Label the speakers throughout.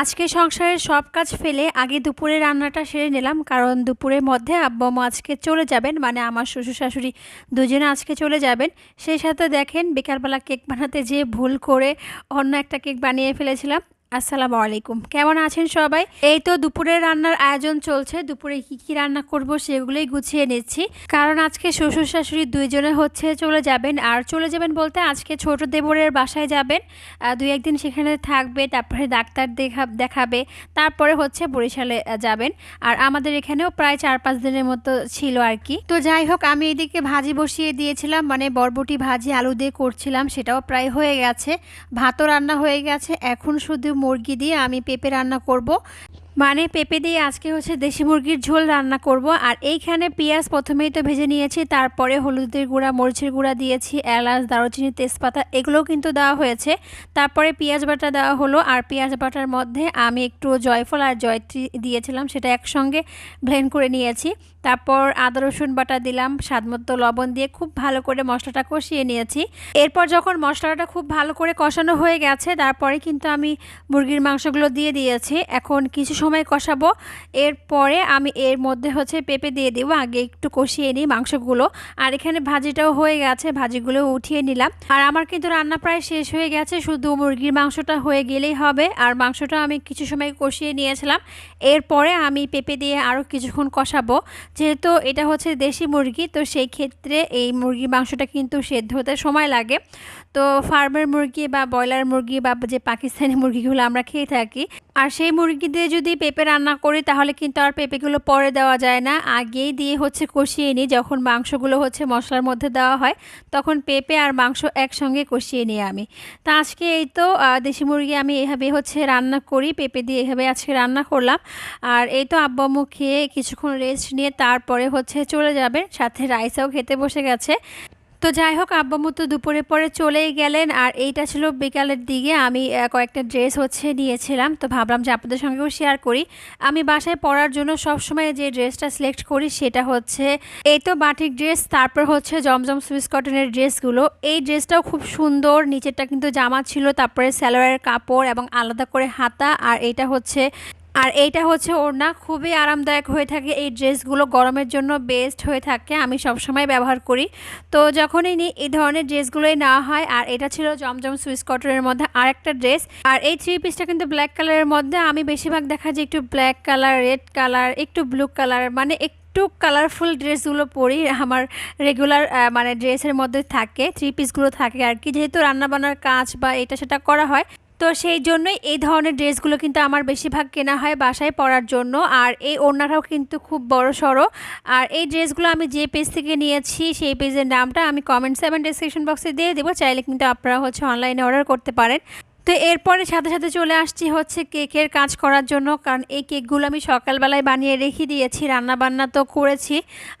Speaker 1: আজকে সংসারের সব কাজ ফেলে আগে দুপুরে রান্নাটা সেরে নিলাম, কারণ দুপুরের মধ্যে আব্বা আম্মা আজকে চলে যাবেন মানে আমার শ্বশুর শাশুড়ি দুজনে আজকে চলে যাবেন। সেই সাথে দেখেন বিকালবেলা কেক বানাতে যে ভুল করে অন্য একটা কেক বানিয়ে ফেলেছিলাম। আসসালামু আলাইকুম। কেমন আছেন সবাই? এই তো দুপুরে রান্নার আয়োজন চলছে। দুপুরে কি কি রান্না করব সেগুলোই গুছিয়ে নিচ্ছি। কারণ আজকে শ্বশুর শাশুড়ি দুইজনে হচ্ছে চলে যাবেন। আর চলে যাবেন বলতে আজকে ছোট দেবরের বাসায় যাবেন। দুই একদিন সেখানে থাকবে, তারপরে ডাক্তার দেখা, দেখাবে। তারপরে হচ্ছে বরিশালে যাবেন। আর আমাদের এখানেও প্রায় চার পাঁচ দিনের মতো ছিল আর কি। তো যাই হোক, আমি এদিকে ভাজি বসিয়ে দিয়েছিলাম। মানে বরবটি ভাজি আলু দিয়ে করছিলাম। সেটাও প্রায় হয়ে গেছে। ভাতও রান্না হয়ে গেছে। এখন শুধু মুরগি দিয়ে আমি পেঁপে রান্না করব। মানে পেঁপে দিয়ে আজকে হচ্ছে দেশি মুরগির ঝোল রান্না করব। আর এইখানে পেঁয়াজ প্রথমেই তো ভেজে নিয়েছি, তারপরে হলুদের গুঁড়া, মরিচের গুঁড়া দিয়েছি, এলাচ, দারুচিনি, তেজপাতা, এগুলোও কিন্তু দেওয়া হয়েছে। তারপরে পেঁয়াজ বাটা দেওয়া হলো, আর পেঁয়াজ বাটার মধ্যে আমি একটু জয়ফল আর জয়ত্রী দিয়েছিলাম, সেটা একসঙ্গে ব্লেন্ড করে নিয়েছি। তারপর আদা, রসুন বাটা দিলাম, স্বাদমতো লবণ দিয়ে খুব ভালো করে মশলাটা কষিয়ে নিয়েছি। এরপর যখন মশলাটা খুব ভালো করে কষানো হয়ে গেছে, তারপরে কিন্তু আমি মুরগির মাংসগুলো দিয়ে দিয়েছি। এখন কিছু সময় কষাবো। এরপরে আমি এর মধ্যে হচ্ছে পেঁপে দিয়ে দেবো। আগে একটু কষিয়ে নিই মাংসগুলো। আর এখানে ভাজিটাও হয়ে গেছে, ভাজিগুলো উঠিয়ে নিলাম। আর আমার কিন্তু রান্না প্রায় শেষ হয়ে গেছে, শুধু মুরগির মাংসটা হয়ে গেলেই হবে। আর মাংসটা আমি কিছু সময় কষিয়ে নিয়েছিলাম। এরপরে আমি পেঁপে দিয়ে আরও কিছুক্ষণ কষাবো। যেহেতু এটা হচ্ছে দেশি মুরগি, তো সেই ক্ষেত্রে এই মুরগির মাংসটা কিন্তু সেদ্ধ হতে সময় লাগে। তো ফার্মের মুরগি বা ব্রয়লার মুরগি বা যে পাকিস্তানি মুরগিগুলো আমরা খেয়ে থাকি, আর সেই মুরগি দিয়ে যদি পেঁপে রান্না করি, তাহলে কিন্তু আর পেঁপেগুলো পরে দেওয়া যায় না। আগেই দিয়ে হচ্ছে কষিয়ে নিই, যখন মাংসগুলো হচ্ছে মশলার মধ্যে দেওয়া হয়, তখন পেঁপে আর মাংস একসঙ্গে কষিয়ে নিই আমি। তা আজকে এই তো দেশি মুরগি আমি এভাবে হচ্ছে রান্না করি, পেঁপে দিয়ে এভাবে আজকে রান্না করলাম। আর এই তো আব্বা আম্মু খেয়ে কিছুক্ষণ রেস্ট নিয়ে তারপরে হচ্ছে চলে যাবে সাথে রাইসাও খেতে বসে গেছে। তো যাই হোক আব্বামু তো দুপুরে পরে চলেই গেলেন। আর এইটা ছিল বিকালের দিকে। আমি কয়েকটা ড্রেস হচ্ছে নিয়েছিলাম। তো ভাবলাম যে আপনাদের সঙ্গেও শেয়ার করি। আমি বাসায় পরার জন্য সব সময় যে ড্রেসটা সিলেক্ট করি সেটা হচ্ছে এই তো বাটিক ড্রেস তারপর হচ্ছে জমজম সুইস কটনের ড্রেসগুলো। এই ড্রেসটাও খুব সুন্দর। নিচেরটা কিন্তু জামা ছিল, তারপরে স্যালোয়ারের কাপড় এবং আলাদা করে হাতা। আর এইটা হচ্ছে আর এইটা হচ্ছে ওড়না, খুবই আরামদায়ক হয়ে থাকে। এই ড্রেসগুলো গরমের জন্য বেস্ট হয়ে থাকে, আমি সবসময় ব্যবহার করি। তো যখনই নিই এই ধরনের ড্রেসগুলোই নেওয়া হয়, আর এটা ছিল জমজম সুইস কটনের মধ্যে আর একটা ড্রেস। আর এই থ্রি পিসটা কিন্তু ব্ল্যাক কালারের মধ্যে, আমি বেশিরভাগ দেখা যায় একটু ব্ল্যাক কালার রেড কালার একটু ব্লু কালার মানে একটু কালারফুল ড্রেসগুলো পরি, আমার রেগুলার মানে ড্রেসের মধ্যে থাকে থ্রি পিসগুলো থাকে আর কি। যেহেতু রান্নাবান্নার কাজ বা এটা সেটা করা হয় তো সেই জন্যই এই ধরনের ড্রেসগুলো কিন্তু আমার বেশিরভাগ কেনা হয় বাসায় পরার জন্য। আর এই ওড়নাটাও কিন্তু খুব বড় সড়ো। আর এই ড্রেসগুলো আমি যে পেজ থেকে নিয়েছি, সেই পেজের নামটা আমি কমেন্টস এবং ডিসক্রিপশন বক্সে দিয়ে দেবো। চাইলে কিন্তু আপনারা হচ্ছে অনলাইনে অর্ডার করতে পারেন। তো এরপরে সাথে সাথে চলে আসছি হচ্ছে কেকের কাজ করার জন্য, কারণ এই কেকগুলো আমি সকালবেলায় বানিয়ে রেখে দিয়েছি রান্না বান্না তো করেছি।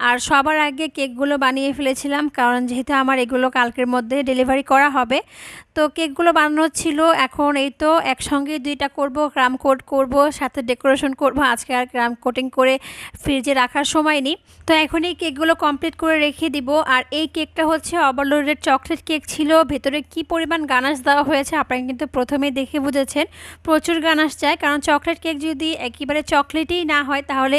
Speaker 1: আর সবার আগে কেকগুলো বানিয়ে ফেলেছিলাম, কারণ যেহেতু আমার এগুলো কালকের মধ্যে ডেলিভারি করা হবে। তো কেকগুলো বানানো ছিল, এখন এই তো একসঙ্গে দুইটা করব, ক্রাম কোট করব, সাথে ডেকোরেশন করব। আজকে আর ক্রাম কোটিং করে ফ্রিজে রাখার সময় নেই। তো এখন এই কেকগুলো কমপ্লিট করে রেখে দিব। আর এই কেকটা হচ্ছে ওভারলোডেড চকলেট কেক ছিল, ভেতরে কি পরিমাণ গানাশ দেওয়া হয়েছে আপনারা কিন্তু প্রথমেই দেখে বুঝেছেন, প্রচুর গানাশ চায় কারণ চকলেট কেক যদি একেবারে চকলেটই না হয়, তাহলে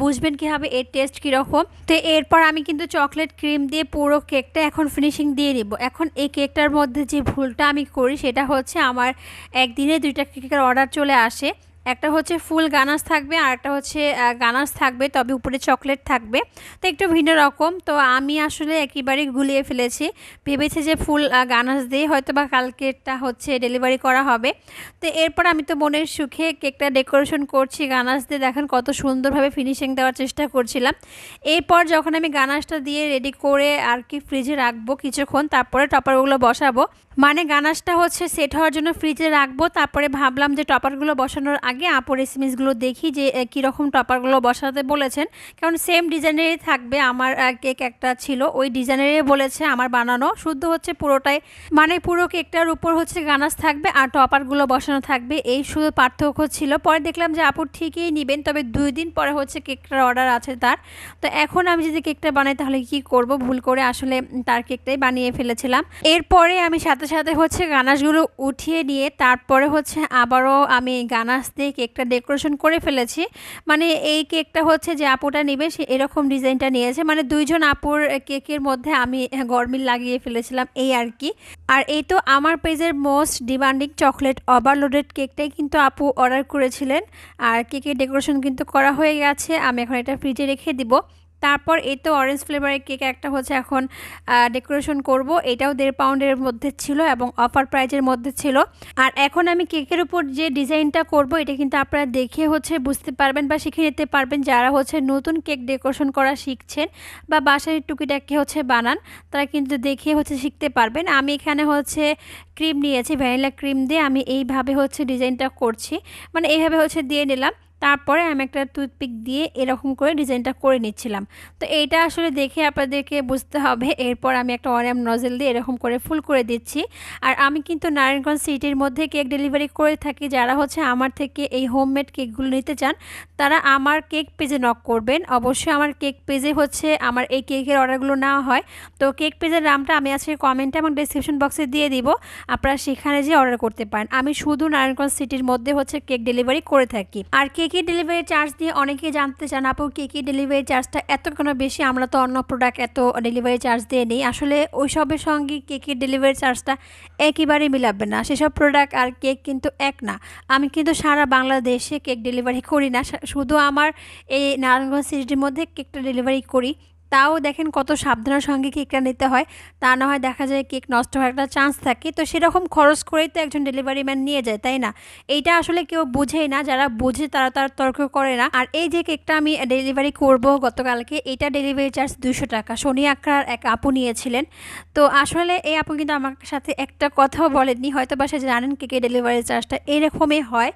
Speaker 1: বুঝবেন কীভাবে এর টেস্ট কীরকম। তো এরপর আমি কিন্তু চকলেট ক্রিম দিয়ে পুরো কেকটা এখন ফিনিশিং দিয়ে নিব এখন এই কেকটার মধ্যে যে ভুলটা আমি করি, সেটা হচ্ছে আমার একদিনে দুইটা কেকের অর্ডার চলে আসে। একটা হচ্ছে ফুল গানাস থাকবে, আর একটা হচ্ছে গানাস থাকবে, তবে উপরে চকলেট থাকবে। তো একটু ভিন্ন রকম। তো আমি আসলে একেবারে গুলিয়ে ফেলেছি। ভেবেছি যে ফুল গানাস দিয়ে হয়তো বা কালকেরটা হচ্ছে ডেলিভারি করা হবে। তো এরপর আমি তো মনের সুখে কেকটা ডেকোরেশন করছি গানাস দিয়ে দেখেন কত সুন্দরভাবে ফিনিশিং দেওয়ার চেষ্টা করছিলাম। এরপর যখন আমি গানাসটা দিয়ে রেডি করে আর কি ফ্রিজে রাখব কিছুক্ষণ, তারপরে টপারগুলো বসাবো। মানে গানাসটা হচ্ছে সেট হওয়ার জন্য ফ্রিজে রাখব, তারপরে ভাবলাম যে টপারগুলো বসানোর আগে আগে আপুর এসএমএসগুলো দেখি যে কীরকম টপারগুলো বসাতে বলেছেন। কারণ সেম ডিজাইনেরই থাকবে আমার কেক একটা ছিল। ওই ডিজাইনেরই বলেছে আমার বানানো। শুদ্ধ হচ্ছে পুরোটাই মানে পুরো কেকটার উপর হচ্ছে গানাস থাকবে আর টপারগুলো বসানো থাকবে। এই শুধু পার্থক্য ছিল। পরে দেখলাম যে আপু ঠিকই নেবেন, তবে দুই দিন পরে হচ্ছে কেকটার অর্ডার আছে তার। তো এখন আমি যদি কেকটা বানাই তাহলে কি করব? ভুল করে আসলে তার কেকটাই বানিয়ে ফেলেছিলাম। এরপরে আমি সাথে সাথে হচ্ছে গানাসগুলো উঠিয়ে নিয়ে তারপরে হচ্ছে আবারও আমি গানাস দিয়ে কেকটা ডেকোরেশন করে ফেলেছি। মানে এই কেকটা হচ্ছে যে আপুটা নেবে, সে এরকম ডিজাইনটা নিয়েছে। মানে দুইজন আপুর কেকের মধ্যে আমি গরমিল লাগিয়ে ফেলেছিলাম এই আর কি। আর এই তো আমার পেজের মোস্ট ডিমান্ডিং চকলেট ওভারলোডেড কেকটাই কিন্তু আপু অর্ডার করেছিলেন। আর কেকের ডেকোরেশন কিন্তু করা হয়ে গেছে। আমি এখন এটা ফ্রিজে রেখে দিব। তারপর এই তো অরেঞ্জ ফ্লেভারের কেক একটা হচ্ছে এখন ডেকোরেশন করব। এটাও দেড় পাউন্ডের মধ্যে ছিল এবং অফার প্রাইজের মধ্যে ছিল। আর এখন আমি কেকের উপর যে ডিজাইনটা করব, এটা কিন্তু আপনারা দেখে হচ্ছে বুঝতে পারবেন বা শিখে নিতে পারবেন যারা হচ্ছে নতুন কেক ডেকোরেশন করা শিখছেন বা বাসার টুকিটাকি হচ্ছে বানান, তারা কিন্তু দেখে হচ্ছে শিখতে পারবেন। আমি এখানে হচ্ছে ক্রিম নিয়েছি ভ্যানিলা ক্রিম দিয়ে আমি এইভাবে হচ্ছে ডিজাইনটা করছি। মানে এইভাবে হচ্ছে দিয়ে নিলাম। তারপরে আমি একটা টুথপিক দিয়ে এরকম করে ডিজাইনটা করে নিচ্ছিলাম। তো এইটা আসলে দেখে আপনাদেরকে বুঝতে হবে। এরপর আমি একটা অনিয়াম নজেল দিয়ে এরকম করে ফুল করে দিচ্ছি। আর আমি কিন্তু নারায়ণগঞ্জ সিটির মধ্যে কেক ডেলিভারি করে থাকি। যারা হচ্ছে আমার থেকে এই হোমমেড কেকগুলো নিতে চান, তারা আমার কেক পেজে নক করবেন। অবশ্যই আমার কেক পেজে হচ্ছে আমার এই কেকের অর্ডারগুলো নেওয়া হয়। তো কেক পেজের নামটা আমি আজকে কমেন্টে এবং ডিসক্রিপশন বক্সে দিয়ে দিব। আপনারা সেখানে যে অর্ডার করতে পারেন। আমি শুধু নারায়ণগঞ্জ সিটির মধ্যে হচ্ছে কেক ডেলিভারি করে থাকি। আর কেকের ডেলিভারি চার্জ নিয়ে অনেকেই জানতে চান, আপু কেকের ডেলিভারি চার্জটা এত কোনো বেশি? আমরা তো অন্য প্রোডাক্ট এত ডেলিভারি চার্জ দিয়ে নিই। আসলে ওইসবের সঙ্গে কেকের ডেলিভারি চার্জটা একেবারেই মিলাবে না। সেসব প্রোডাক্ট আর কেক কিন্তু এক না। আমি কিন্তু সারা বাংলাদেশে কেক ডেলিভারি করি না। শুধু আমার এই নারায়ণগঞ্জ সিটির মধ্যে কেকটা ডেলিভারি করি। তাও দেখেন কত সাবধানের সঙ্গে কেকটা নিতে হয়। তা না হয় দেখা যায় কেক নষ্ট হওয়ার একটা চান্স থাকে। তো সেরকম খরচ করেই তো একজন ডেলিভারি ম্যান নিয়ে যায়, তাই না? এইটা আসলে কেউ বুঝেই না, যারা বুঝে তারা তার তর্ক করে না। আর এই যে কেকটা আমি ডেলিভারি করব গতকালকে এটা ডেলিভারি চার্জ দুশো টাকা। শনি আঁকড়ার এক আপু নিয়েছিলেন। তো আসলে এই আপু কিন্তু আমার সাথে একটা কথাও বলেননি। হয়তো বা সে জানেন কেকের ডেলিভারি চার্জটা এরকমই হয়।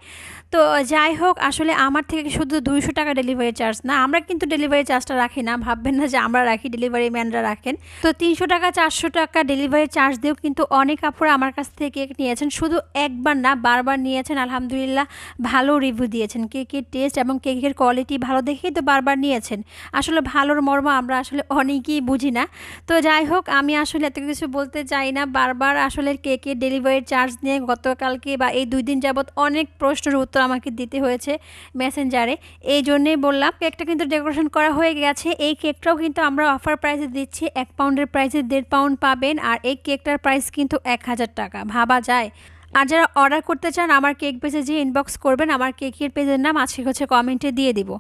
Speaker 1: তো যাই হোক, আসলে আমার থেকে শুধু দুইশো টাকা ডেলিভারি চার্জ না, আমরা কিন্তু ডেলিভারি চার্জটা রাখি না, ভাববেন না যে আমরা রাখি ডেলিভারি ম্যানরা রাখেন। তো তিনশো টাকা, চারশো টাকা ডেলিভারি চার্জ দিয়েও কিন্তু অনেক আপুরা আমার কাছ থেকে কেক নিয়েছেন। শুধু একবার না, বারবার নিয়েছেন, আলহামদুলিল্লাহ ভালো রিভিউ দিয়েছেন। কেকের টেস্ট এবং কেকের কোয়ালিটি ভালো দেখেই তো বারবার নিয়েছেন। আসলে ভালোর মর্ম আমরা আসলে অনেকেই বুঝি না। তো যাই হোক, আমি আসলে এত কিছু বলতে চাই না। বারবার আসলে কেকের ডেলিভারি চার্জ নিয়ে গতকালকে বা এই দুই দিন যাবৎ অনেক প্রশ্নের উত্তর আমাকে দিতে হয়েছে মেসেঞ্জারে এই জন্যেই বললাম কেকটা কিন্তু ডেকোরেশন করা হয়ে গেছে। এই কেকটাও কিন্তু আমরা অফার প্রাইসে দিচ্ছি এক পাউন্ডের প্রাইসে দেড় পাউন্ড পাবেন আর এই কেকটার প্রাইস কিন্তু এক হাজার টাকা। ভাবা যায়। আর যারা অর্ডার করতে চান, আমার কেক পেজে যে ইনবক্স করবেন, আমার কেকের পেজের নাম আজকে হচ্ছে কমেন্টে দিয়ে দিব।